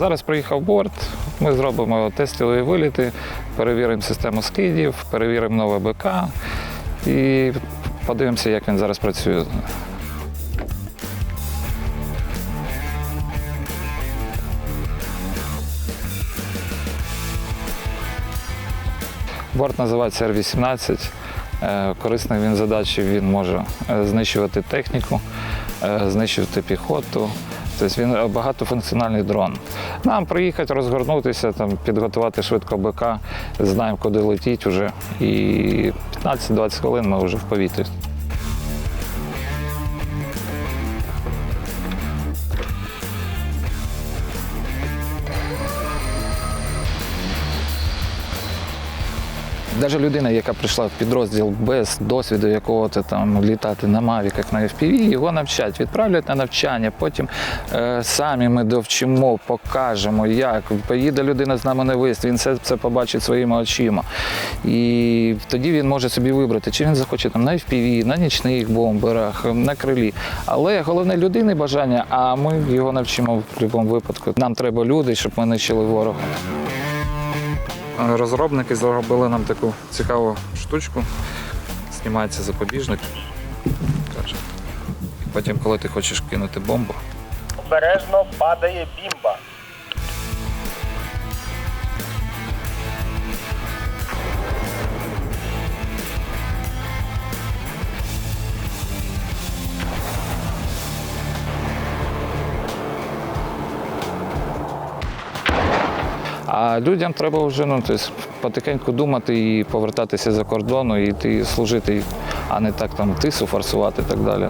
Зараз приїхав борт, ми зробимо тестові виліти, перевіримо систему скидів, перевіримо нове БК і подивимося, як він зараз працює. Борт називається R-18. Е, Корисний він задачі, він може е, знищувати техніку, е, знищувати піхоту. Тобто він багатофункціональний дрон. Нам приїхати, розгорнутися, там, підготувати швидко БК, знаємо, куди летіть вже. І 15-20 хвилин ми вже в повітрі. Навіть людина, яка прийшла в підрозділ без досвіду якого-то там літати на мавіках на FPV, його навчать, відправлять на навчання. Потім е, самі ми довчимо, покажемо, як поїде людина з нами на виїзд, він все це побачить своїми очима. І тоді він може собі вибрати, чи він захоче там на FPV, на нічних бомберах, на крилі. Але головне людини бажання, а ми його навчимо в будь-якому випадку. Нам треба люди, щоб ми нищили ворога. Розробники зробили нам таку цікаву штучку. Знімається запобіжник. Потім, коли ти хочеш кинути бомбу, Обережно падає бімба. А людям треба вже ну, тобто, потихеньку думати і повертатися за кордону, і йти служити, а не так там тису форсувати і так далі.